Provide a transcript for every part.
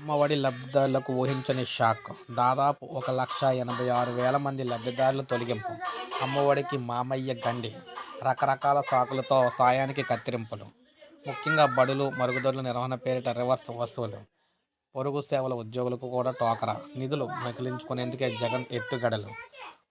అమ్మఒడి లబ్ధిదారులకు ఊహించని షాక్. దాదాపు ఒక లక్ష ఎనభై ఆరు వేల మంది లబ్ధిదారుల తొలగింపు. అమ్మఒడికి మామయ్య గండి. రకరకాల సాకులతో సాయానికి కత్తిరింపులు. ముఖ్యంగా బడులు మరుగుదొడ్ల నిర్వహణ పేరిట రివర్స్ వసూలు. పొరుగు సేవల ఉద్యోగులకు కూడా టోకరా. నిధులు మిగిలించుకునేందుకే జగన్ ఎత్తుగడలు.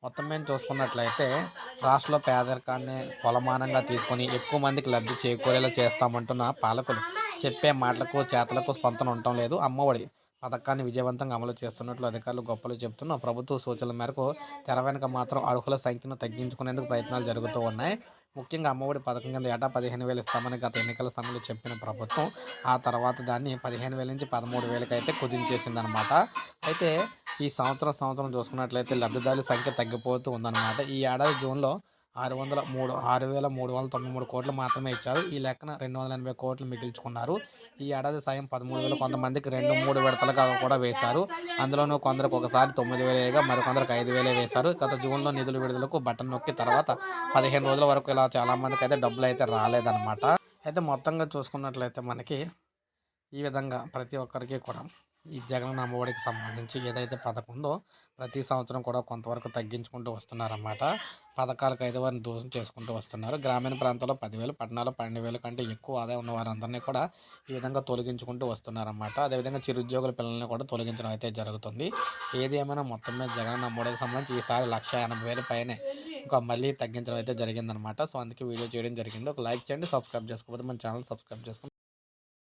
మొత్తం మేము చూసుకున్నట్లయితే రాష్ట్రంలో పేదరికాన్ని కొలమానంగా తీసుకొని ఎక్కువ మందికి లబ్ధి చేకూరేలా చేస్తామంటున్న పాలకులు. చెప్పే మాటలకు చేతలకు స్పందన ఉండటం లేదు. అమ్మఒడి పథకాన్ని విజయవంతంగా అమలు చేస్తున్నట్లు అధికారులు గొప్పలు చెబుతున్న ప్రభుత్వ సూచనల మేరకు తెర వెనుక మాత్రం అర్హుల సంఖ్యను తగ్గించుకునేందుకు ప్రయత్నాలు జరుగుతూ ఉన్నాయి. ముఖ్యంగా అమ్మఒడి పథకం కింద ఏటా పదిహేను వేలు ఇస్తామని గత ఎన్నికల సమయంలో చెప్పిన ప్రభుత్వం ఆ తర్వాత దాన్ని పదిహేను వేల నుంచి పదమూడు వేలకి అయితే కుదించేసిందనమాట అయితే ఈ సంవత్సరం సంవత్సరం చూసుకున్నట్లయితే లబ్ధిదారుల సంఖ్య తగ్గిపోతూ ఉందన్నమాట. ఈ ఏడాది జూన్లో ఆరు వందల మూడు ఆరు వేల మూడు వందల తొంభై మూడు కోట్లు మాత్రమే ఇచ్చారు. ఈ లెక్కన రెండు వందల ఎనభై కోట్లు మిగిల్చుకున్నారు. ఈ ఏడాది సాయం పదమూడు వేలు కొంతమందికి రెండు మూడు విడతలుగా కూడా వేశారు. అందులోనూ కొందరికి ఒకసారి తొమ్మిది వేలేగా మరికొందరికి ఐదు వేలే వేశారు. గత జూన్లో నిధులు విడుదలకు బటన్ నొక్కి తర్వాత పదిహేను రోజుల వరకు ఇలా చాలామందికి అయితే డబ్బులు అయితే రాలేదన్నమాట. అయితే మొత్తంగా చూసుకున్నట్లయితే మనకి ఈ విధంగా ప్రతి ఒక్కరికి కూడా ఈ జగన్ అమ్మఒడికి సంబంధించి ఏదైతే పథకం ఉందో ప్రతి సంవత్సరం కూడా కొంతవరకు తగ్గించుకుంటూ వస్తున్నారన్నమాట. పథకాలకు అయితే వారిని దూరం చేసుకుంటూ వస్తున్నారు. గ్రామీణ ప్రాంతాల్లో పదివేలు పట్టణాలు పన్నెండు వేల కంటే ఎక్కువ ఆదాయం ఉన్న వారందరినీ కూడా ఈ విధంగా తొలగించుకుంటూ వస్తున్నారన్నమాట. అదేవిధంగా చిరుద్యోగుల పిల్లల్ని కూడా తొలగించడం అయితే జరుగుతుంది. ఏది ఏమైనా మొత్తం మీద జగన్ అమ్మఒడికి సంబంధించి ఈసారి లక్ష ఎనభై వేల పైనే ఇంకా మళ్ళీ తగ్గించడం అయితే జరిగిందనమాట సో అందుకే వీడియో చేయడం జరిగింది. ఒక లైక్ చేయండి సబ్స్క్రైబ్ చేసుకోకపోతే మన ఛానల్ సబ్స్క్రైబ్ చేసుకోండి.